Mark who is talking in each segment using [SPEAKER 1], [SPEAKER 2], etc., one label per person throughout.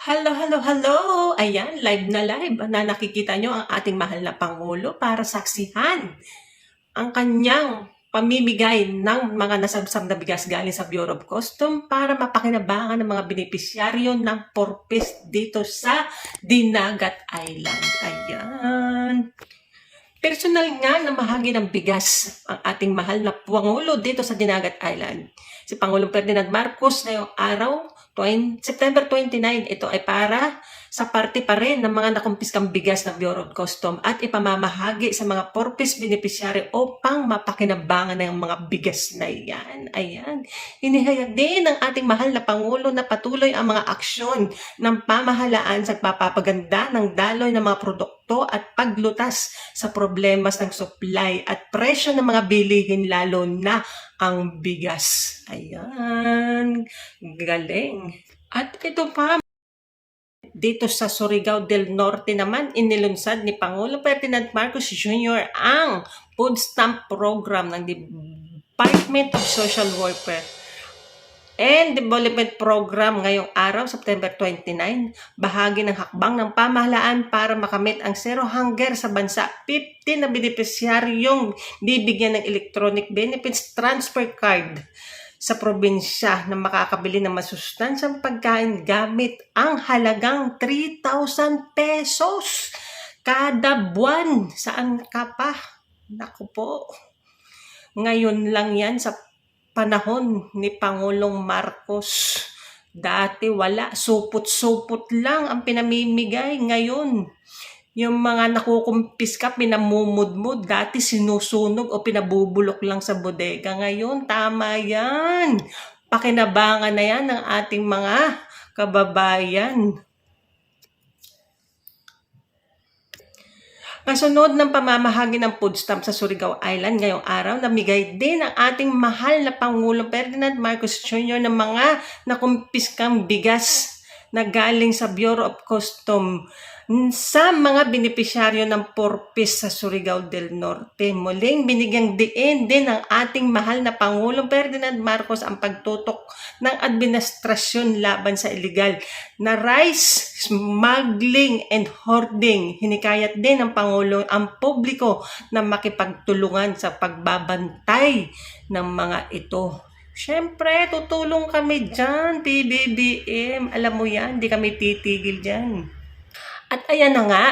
[SPEAKER 1] Hello, hello, hello! Ayan, live na live na nakikita nyo ang ating mahal na Pangulo para saksihan ang kanyang pamimigay ng mga nasabsab na bigas galing sa Bureau of Custom para mapakinabangan ng mga benepisyaryo ng porpis dito sa Dinagat Island. Ayan. Personal nga na mahagi ng bigas ang ating mahal na Pangulo dito sa Dinagat Island. Si Pangulong Ferdinand Marcos ngayong araw 20, September 29, ito ay para sa parte pa rin ng mga nakumpiskang bigas ng Bureau of Custom at ipamamahagi sa mga porpis beneficiary upang mapakinabangan ng mga bigas na yan. Ayan. Hinihayag din ng ating mahal na Pangulo na patuloy ang mga aksyon ng pamahalaan sa papapaganda ng daloy ng mga produkto at paglutas sa problemas ng supply at presyo ng mga bilihin lalo na ang bigas. Ayan. Galing. At ito pa, dito sa Surigao del Norte naman, inilunsad ni Pangulo Ferdinand Marcos Jr. ang food stamp program ng Department of Social Welfare and Development Program ngayong araw, September 29, bahagi ng hakbang ng pamahalaan para makamit ang zero hunger sa bansa. 50 na benepisyaryong bibigyan ng electronic benefits transfer card sa probinsya na makakabili ng masustansyang pagkain gamit ang halagang 3,000 pesos kada buwan. Saan ka pa? Naku po. Ngayon lang yan sa panahon ni Pangulong Marcos. Dati wala, supot-supot lang ang pinamimigay. Ngayon, yung mga nakukumpis ka, pinamumudmud. Dati sinusunog o pinabubulok lang sa bodega. Ngayon, tama yan. Pakinabangan na yan ng ating mga kababayan. Kasunod ng pamamahagi ng food stamp sa Surigao Island ngayong araw, namigay din ang ating mahal na Pangulo Ferdinand Marcos Jr. ng mga nakumpiskang bigas na galing sa Bureau of Custom sa mga benepisyaryo ng Porpis sa Surigao del Norte. Muling binigyang diin din ng ating mahal na Pangulong Ferdinand Marcos ang pagtutok ng administrasyon laban sa illegal na rice, smuggling, and hoarding. Hinikayat din ng Pangulo ang publiko na makipagtulungan sa pagbabantay ng mga ito. Siyempre, tutulong kami dyan, PBBM. Alam mo yan, di kami titigil dyan. At ayan na nga,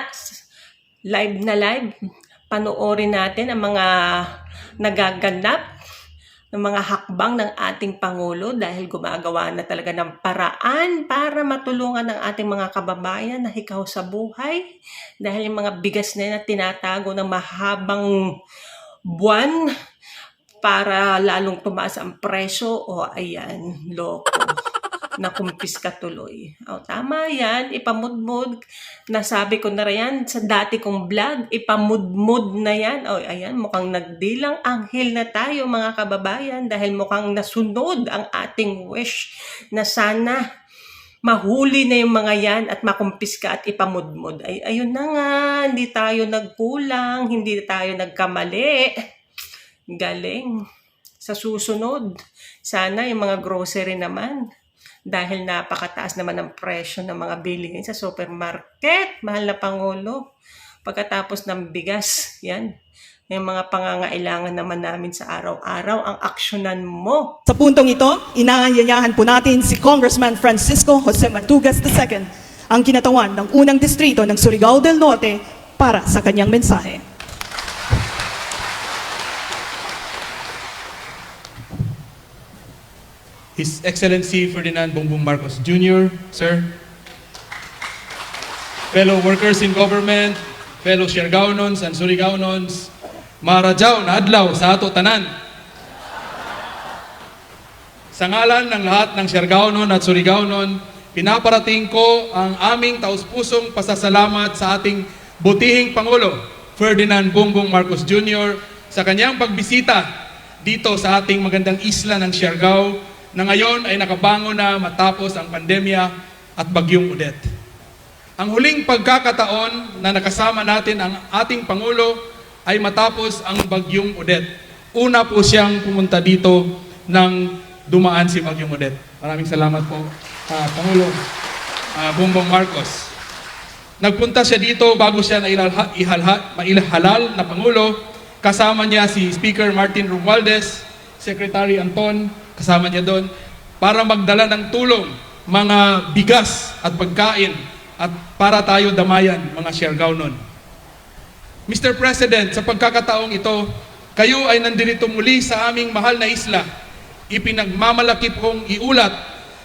[SPEAKER 1] live na live, panoorin natin ang mga nagaganap ng mga hakbang ng ating Pangulo dahil gumagawa na talaga ng paraan para matulungan ng ating mga kababayan na hikaw sa buhay. Dahil yung mga bigas na yan na tinatago ng mahabang buwan para lalong tumaas ang presyo. O ayan, loko nakumpis ka tuloy. O, tama yan, ipamudmud. Nasabi ko na yan sa dati kong vlog, ipamudmud na yan. O, ayan, mukhang nagdilang anghel na tayo mga kababayan dahil mukhang nasunod ang ating wish na sana mahuli na yung mga yan at makumpis ka at ipamudmud. Ay, ayun na nga, hindi tayo nagkulang, hindi tayo nagkamali. Galing. Sa susunod, sana yung mga grocery naman, dahil napakataas naman ang presyo ng mga bilihin sa supermarket. Mahal na Pangulo. Pagkatapos ng bigas, yan. Yung mga pangangailangan naman namin sa araw-araw, ang aksyonan mo.
[SPEAKER 2] Sa puntong ito, inaanyayahan po natin si Congressman Francisco Jose Matugas II, ang kinatawan ng unang distrito ng Surigao del Norte para sa kanyang mensahe.
[SPEAKER 3] His Excellency Ferdinand Bongbong Marcos Jr., sir, fellow workers in government, fellow Siargaonons and Surigaonons, Marajaw na adlaw sa ato tanan. Sa ngalan ng lahat ng Siargaonon at Surigaonon, pinaparating ko ang aming taus-pusong pasasalamat sa ating butihing Pangulo, Ferdinand Bongbong Marcos Jr., sa kanyang pagbisita dito sa ating magandang isla ng Siargao na ngayon ay nakabango na matapos ang pandemya at bagyong Odette. Ang huling pagkakataon na nakasama natin ang ating Pangulo ay matapos ang bagyong Odette. Una po siyang pumunta dito nang dumaan si bagyong Odette. Maraming salamat po, ah, Pangulo. ah, Bongbong Marcos. Nagpunta siya dito bago siya na ihalha, maihalal na Pangulo. Kasama niya si Speaker Martin Romualdez, Secretary Anton, kasama niya doon, para magdala ng tulong, mga bigas at pagkain, at para tayo damayan, mga Siargao nun. Mr. President, sa pagkakataong ito, kayo ay nandito muli sa aming mahal na isla. Ipinagmamalaki kong iulat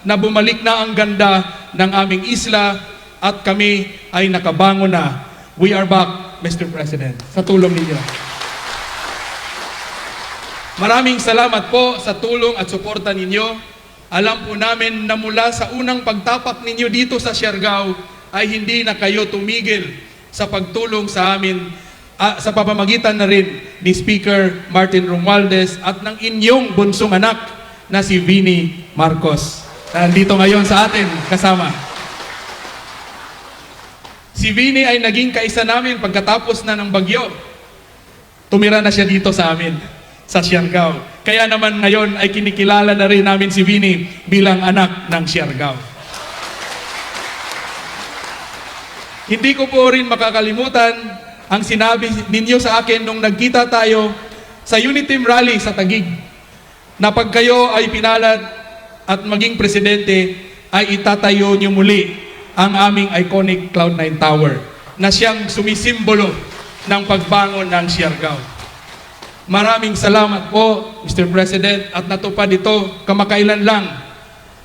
[SPEAKER 3] na bumalik na ang ganda ng aming isla at kami ay nakabangon na. We are back, Mr. President, sa tulong ninyo. Maraming salamat po sa tulong at suporta ninyo. Alam po namin na mula sa unang pagtapak ninyo dito sa Siargao ay hindi na kayo tumigil sa pagtulong sa amin ah, sa pamamagitan na rin ni Speaker Martin Romualdez at ng inyong bunsong anak na si Vinnie Marcos. Na Nandito ngayon sa atin kasama. Si Vinnie ay naging kaisa namin pagkatapos na ng bagyo. Tumira na siya dito sa amin, sa Siargao. Kaya naman ngayon ay kinikilala na rin namin si Vinnie bilang anak ng Siargao. Hindi ko po rin makakalimutan ang sinabi ninyo sa akin nung nagkita tayo sa Unity Rally sa Tagig na pag kayo ay pinalad at maging presidente ay itatayo niyo muli ang aming iconic Cloud9 Tower na siyang sumisimbolo ng pagbangon ng Siargao. Maraming salamat po, Mr. President, at natupad ito kamakailan lang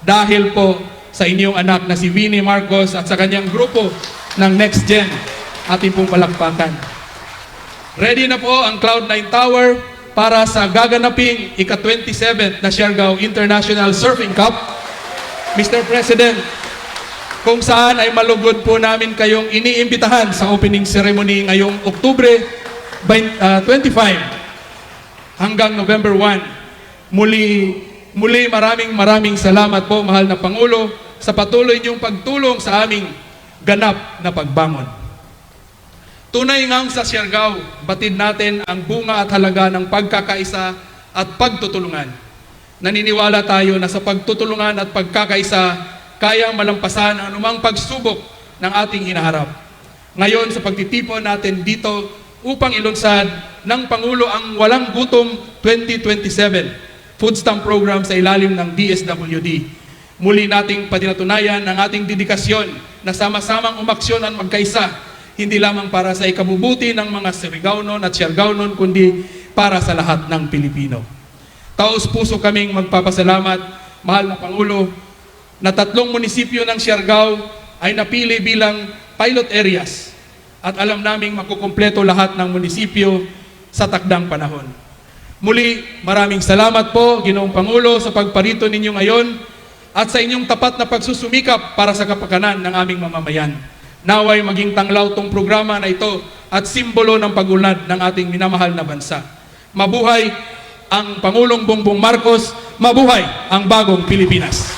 [SPEAKER 3] dahil po sa inyong anak na si Vinnie Marcos at sa kanyang grupo ng Next Gen ating pong palakpakan. Ready na po ang Cloud9 Tower para sa gaganaping ika-27 na Siargao International Surfing Cup. Mr. President, kung saan ay malugod po namin kayong iniimbitahan sa opening ceremony ngayong Oktubre 20, ah, 25 hanggang November 1. Muli, muli maraming maraming salamat po, mahal na Pangulo, sa patuloy niyong pagtulong sa aming ganap na pagbangon. Tunay ngang sa Siargao, batid natin ang bunga at halaga ng pagkakaisa at pagtutulungan. Naniniwala tayo na sa pagtutulungan at pagkakaisa, kayang malampasan ang anumang pagsubok ng ating hinaharap. Ngayon sa pagtitipon natin dito upang ilunsad ng Pangulo ang Walang Gutom 2027 food stamp program sa ilalim ng DSWD. Muli nating patinatunayan ang ating dedikasyon na sama-samang umaksyon at magkaisa, hindi lamang para sa ikabubuti ng mga Surigao-non at Siargao-non, kundi para sa lahat ng Pilipino. Taos puso kaming magpapasalamat, mahal na Pangulo, na tatlong munisipyo ng Siargao ay napili bilang pilot areas at alam naming makukumpleto lahat ng munisipyo sa takdang panahon. Muli, maraming salamat po, Ginoong Pangulo, sa pagparito ninyo ngayon at sa inyong tapat na pagsusumikap para sa kapakanan ng aming mamamayan. Naway maging tanglaw tong programa na ito at simbolo ng pag-unlad ng ating minamahal na bansa. Mabuhay ang Pangulong Bongbong Marcos, mabuhay ang bagong Pilipinas.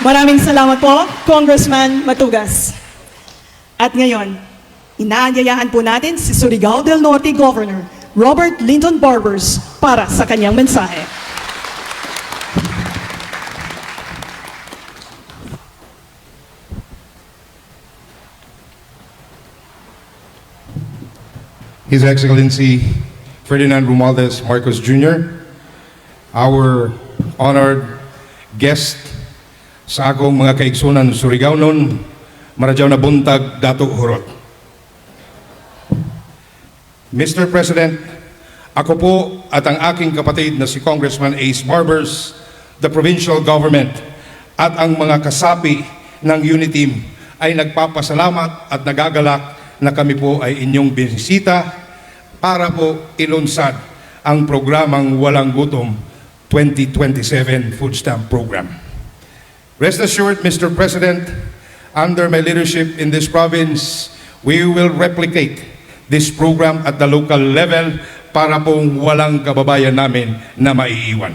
[SPEAKER 2] Maraming salamat po, Congressman Matugas. At ngayon, inaanyayahan po natin si Surigao del Norte Governor Robert Linton Barbers para sa kanyang mensahe.
[SPEAKER 4] His Excellency Ferdinand Romualdez Marcos Jr., our honored guest sa akong mga kaigsunan Surigao noon, Maradyaw na buntag, Dato Hurot. Mr. President, ako po at ang aking kapatid na si Congressman Ace Barbers, the provincial government at ang mga kasapi ng Uniteam ay nagpapasalamat at nagagalak na kami po ay inyong binisita para po ilunsad ang programang Walang Gutom 2027 Food Stamp Program. Rest assured, Mr. President, under my leadership in this province, we will replicate this program at the local level para pong walang kababayan namin na maiiwan.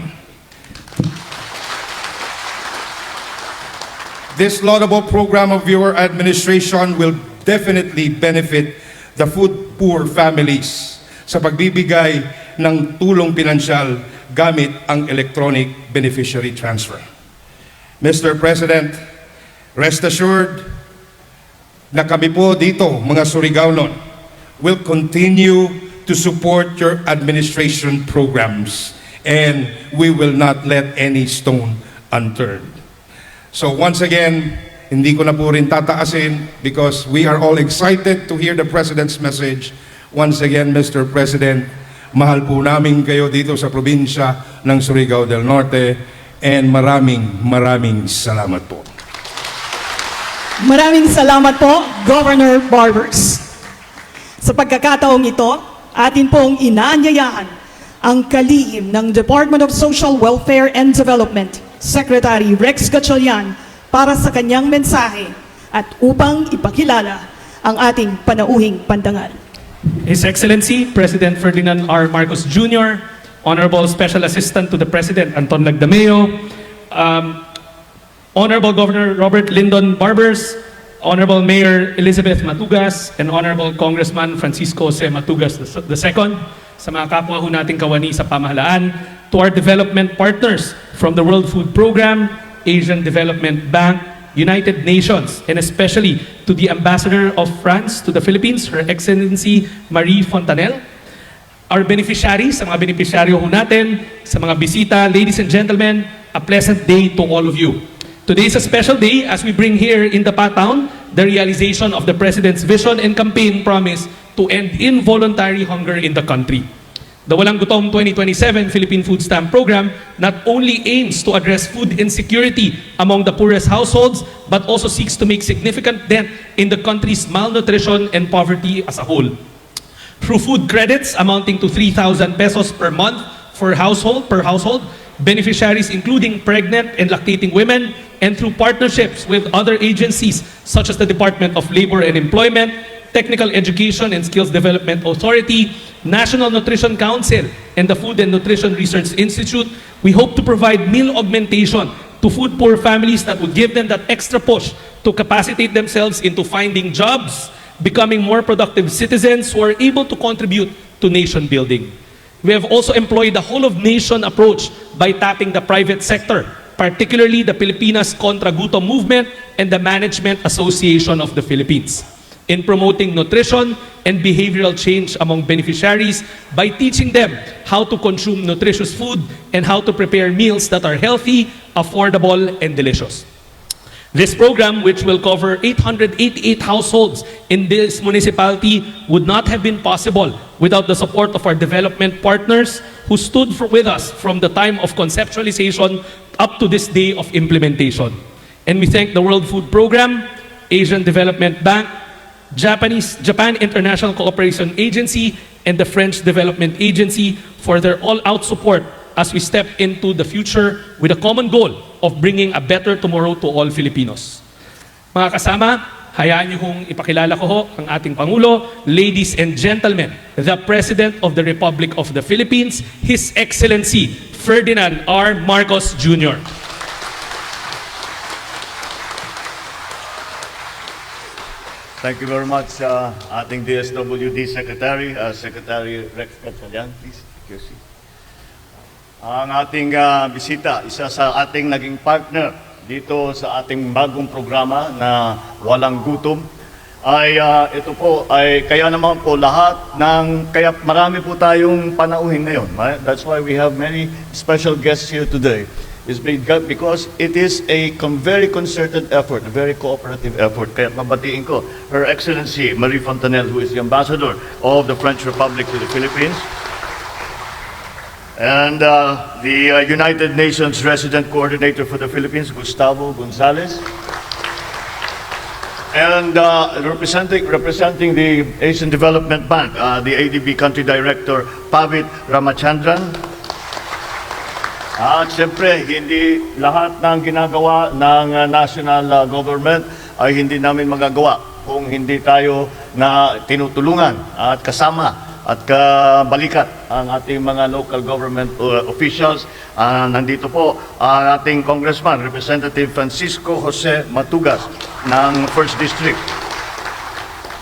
[SPEAKER 4] This laudable program of your administration will definitely benefit the food poor families sa pagbibigay ng tulong pinansyal gamit ang electronic beneficiary transfer. Mr. President, Rest assured na kami po dito, mga Surigao-non, will continue to support your administration programs and we will not let any stone unturned. So once again, hindi ko na po rin tataasin because we are all excited to hear the President's message. Once again, Mr. President, mahal po namin kayo dito sa probinsya ng Surigao del Norte and maraming maraming salamat po.
[SPEAKER 2] Maraming salamat po, Governor Barbers. Sa pagkakataong ito, atin pong inaanyayahan ang kalihim ng Department of Social Welfare and Development, Secretary Rex Gatchalian, para sa kanyang mensahe at upang ipakilala ang ating panauhing pandangal.
[SPEAKER 5] His Excellency President Ferdinand R. Marcos Jr., Honorable Special Assistant to the President Anton Lagdameo, um, Honorable Governor Robert Lyndon Barbers, Honorable Mayor Elizabeth Matugas, and Honorable Congressman Francisco C. Matugas II, sa mga kapwa ho nating kawani sa pamahalaan, to our development partners from the World Food Program, Asian Development Bank, United Nations, and especially to the Ambassador of France to the Philippines, Her Excellency Marie Fontanel, our beneficiaries, sa mga beneficiaryo ho natin, sa mga bisita, ladies and gentlemen, a pleasant day to all of you. Today is a special day as we bring here in the Town the realization of the President's vision and campaign promise to end involuntary hunger in the country. The Walang Gutom 2027 Philippine Food Stamp Program not only aims to address food insecurity among the poorest households, but also seeks to make significant dent in the country's malnutrition and poverty as a whole through food credits amounting to 3,000 pesos per month for household per household, beneficiaries including pregnant and lactating women, and through partnerships with other agencies such as the Department of Labor and Employment, Technical Education and Skills Development Authority, National Nutrition Council, and the Food and Nutrition Research Institute, we hope to provide meal augmentation to food poor families that would give them that extra push to capacitate themselves into finding jobs, becoming more productive citizens who are able to contribute to nation building. We have also employed the whole of nation approach by tapping the private sector, particularly the Pilipinas Contra Gutom movement and the Management Association of the Philippines, in promoting nutrition and behavioral change among beneficiaries by teaching them how to consume nutritious food and how to prepare meals that are healthy, affordable, and delicious. This program, which will cover 888 households in this municipality, would not have been possible without the support of our development partners who stood for, with us from the time of conceptualization up to this day of implementation. And we thank the World Food Program, Asian Development Bank, Japanese Japan International Cooperation Agency, and the French Development Agency for their all-out support as we step into the future with a common goal of bringing a better tomorrow to all Filipinos. Mga kasama, hayaan niyo kong ipakilala ko ho ang ating Pangulo, ladies and gentlemen, the President of the Republic of the Philippines, His Excellency Ferdinand R. Marcos Jr.
[SPEAKER 6] Thank you very much, uh, ating DSWD Secretary, uh, Secretary Rex Gatchalian, please. Ang ating uh, bisita, isa sa ating naging partner dito sa ating bagong programa na Walang Gutom, ay uh, ito po ay kaya naman po lahat ng kaya marami po tayong panauhin ngayon. right? That's why we have many special guests here today. Is because it is a very concerted effort, a very cooperative effort. Kaya mabatiin ko Her Excellency Marie Fontanelle, who is the ambassador of the French Republic to the Philippines, and uh, the uh, United Nations Resident Coordinator for the Philippines, Gustavo Gonzalez. And uh, representing, representing the Asian Development Bank, uh, the ADB Country Director, Pavit Ramachandran. At siyempre, hindi lahat ng ginagawa ng uh, national uh, government ay hindi namin magagawa kung hindi tayo na tinutulungan at kasama at kabalikat ang ating mga local government uh, officials. Ah, nandito po ang ating Congressman, Representative Francisco Jose Matugas ng First District.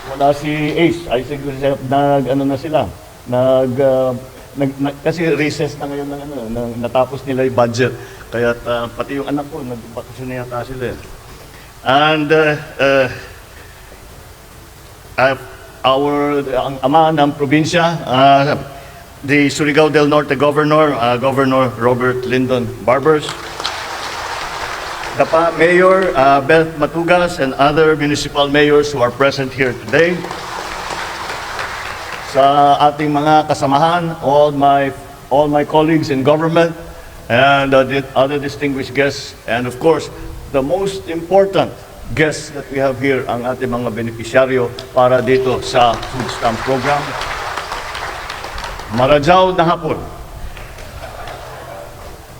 [SPEAKER 6] Wala si Ace. I think nag, ano na sila, nag, uh, nag, nag- kasi recess na ngayon ng ano, nang natapos nila yung budget. Kaya pati yung anak ko, nagbakasyon na yata sila. eh. And uh, uh, uh, our ang ama ng probinsya, uh, the Surigao del Norte Governor, uh, Governor Robert Lyndon Barbers, the Mayor uh, Beth Matugas, and other municipal mayors who are present here today. Sa ating mga kasamahan, all my all my colleagues in government, and uh, the other distinguished guests, and of course, the most important guests that we have here, ang ating mga beneficiaryo para dito sa food stamp program. Marajaw na hapon.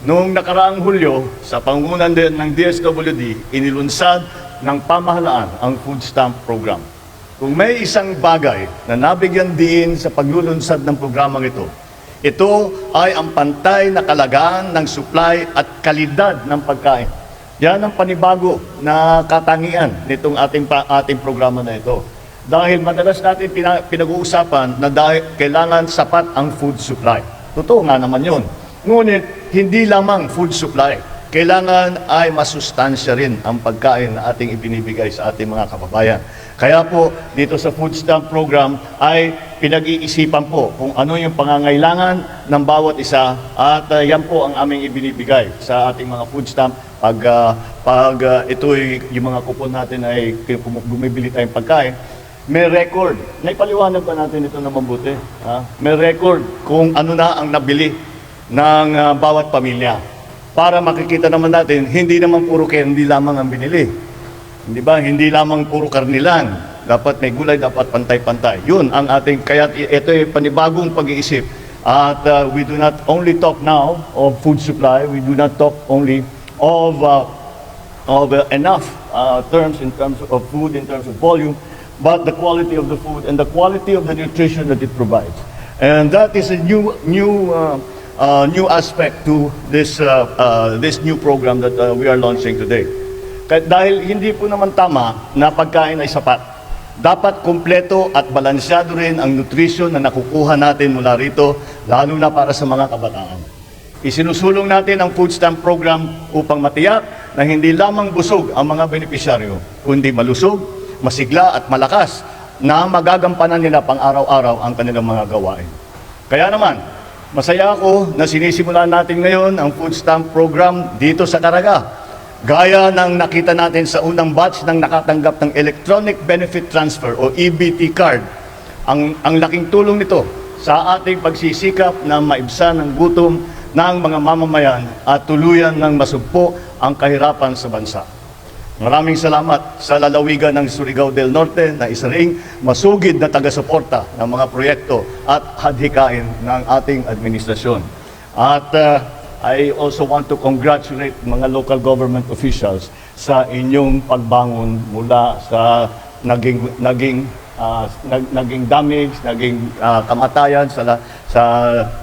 [SPEAKER 6] Noong nakaraang Hulyo, sa pangunan din ng DSWD, inilunsad ng pamahalaan ang food stamp program. Kung may isang bagay na nabigyan din sa paglulunsad ng programang ito, ito ay ang pantay na kalagaan ng supply at kalidad ng pagkain. Yan ang panibago na katangian nitong ating, pa, ating programa na ito. Dahil madalas natin pina, pinag-uusapan na dahil kailangan sapat ang food supply. Totoo nga naman yun. Ngunit, hindi lamang food supply. Kailangan ay masustansya rin ang pagkain na ating ibinibigay sa ating mga kababayan. Kaya po, dito sa food stamp program ay pinag-iisipan po kung ano yung pangangailangan ng bawat isa at uh, yan po ang aming ibinibigay sa ating mga food stamp pag, uh, pag uh, ito'y yung mga kupon natin ay bumibili tayong pagkain may record. Naipaliwanag ba natin ito na mabuti? Ha? May record kung ano na ang nabili ng ah, bawat pamilya. Para makikita naman natin, hindi naman puro candy lamang ang binili. Hindi ba? Hindi lamang puro karnilan. Dapat may gulay, dapat pantay-pantay. Yun ang ating, kaya ito ay panibagong pag-iisip. At ah, we do not only talk now of food supply, we do not talk only of uh, of uh, enough uh, terms in terms of food, in terms of volume, but the quality of the food and the quality of the nutrition that it provides. And that is a new, new, uh, uh, new aspect to this, uh, uh, this new program that uh, we are launching today. Dahil hindi po naman tama na pagkain ay sapat. Dapat kumpleto at balansyado rin ang nutrition na nakukuha natin mula rito, lalo na para sa mga kabataan. Isinusulong natin ang food stamp program upang matiyak na hindi lamang busog ang mga benepisyaryo, kundi malusog, masigla at malakas na magagampanan nila pang araw-araw ang kanilang mga gawain. Kaya naman, masaya ako na sinisimulan natin ngayon ang food stamp program dito sa Caraga. Gaya ng nakita natin sa unang batch ng nakatanggap ng Electronic Benefit Transfer o EBT card, ang, ang laking tulong nito sa ating pagsisikap na maibsan ang gutom ng mga mamamayan at tuluyan ng masugpo ang kahirapan sa bansa. Maraming salamat sa lalawigan ng Surigao del Norte na isa ring masugid na taga-suporta ng mga proyekto at hadhikain ng ating administrasyon. At uh, I also want to congratulate mga local government officials sa inyong pagbangon mula sa naging naging ah, nag- naging damage, naging ah, kamatayan sa sa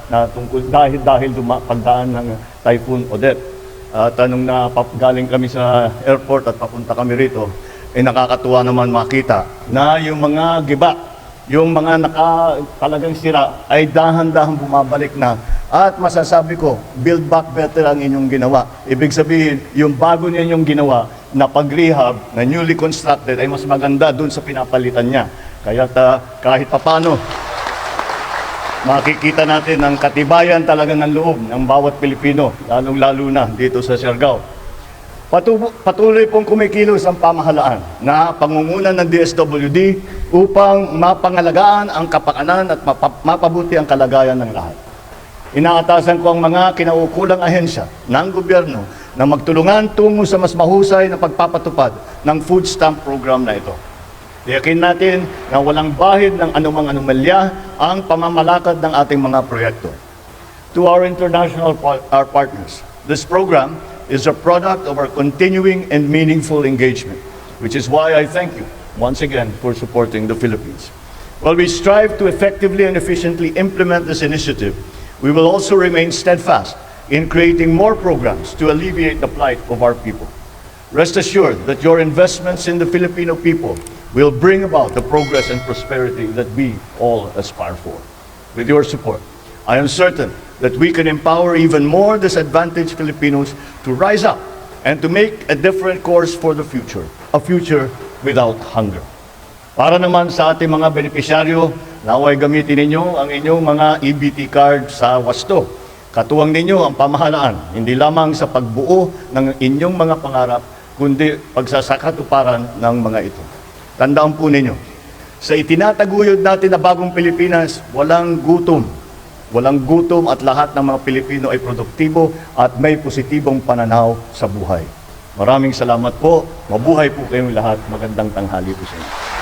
[SPEAKER 6] na tungkol dahil dahil duma, pagdaan ng Typhoon Odette. At anong na galing kami sa airport at papunta kami rito, eh nakakatuwa naman makita na yung mga giba, yung mga naka talagang sira ay dahan-dahan bumabalik na. At masasabi ko, build back better ang inyong ginawa. Ibig sabihin, yung bago ninyong ginawa na pag-rehab, na newly constructed, ay mas maganda dun sa pinapalitan niya. Kaya ta, kahit papano, makikita natin ang katibayan talaga ng loob ng bawat Pilipino, lalong-lalo na dito sa Siargao. Patu- patuloy pong kumikilos ang pamahalaan na pangungunan ng DSWD upang mapangalagaan ang kapakanan at mapa- mapabuti ang kalagayan ng lahat. Inaatasan ko ang mga kinaukulang ahensya ng gobyerno na magtulungan tungo sa mas mahusay na pagpapatupad ng food stamp program na ito. Tiyakin natin na walang bahid ng anumang anomalya ang pamamalakad ng ating mga proyekto. To our international par- our partners, this program is a product of our continuing and meaningful engagement, which is why I thank you once again for supporting the Philippines. While we strive to effectively and efficiently implement this initiative, we will also remain steadfast in creating more programs to alleviate the plight of our people. Rest assured that your investments in the Filipino people will bring about the progress and prosperity that we all aspire for. With your support, I am certain that we can empower even more disadvantaged Filipinos to rise up and to make a different course for the future, a future without hunger. Para naman sa ating mga benepisyaryo, naway gamitin ninyo ang inyong mga EBT card sa wasto. Katuwang ninyo ang pamahalaan, hindi lamang sa pagbuo ng inyong mga pangarap, kundi pagsasakatuparan ng mga ito. Tandaan po ninyo, sa itinataguyod natin na bagong Pilipinas, walang gutom. Walang gutom at lahat ng mga Pilipino ay produktibo at may positibong pananaw sa buhay. Maraming salamat po. Mabuhay po kayong lahat. Magandang tanghali po sa inyo.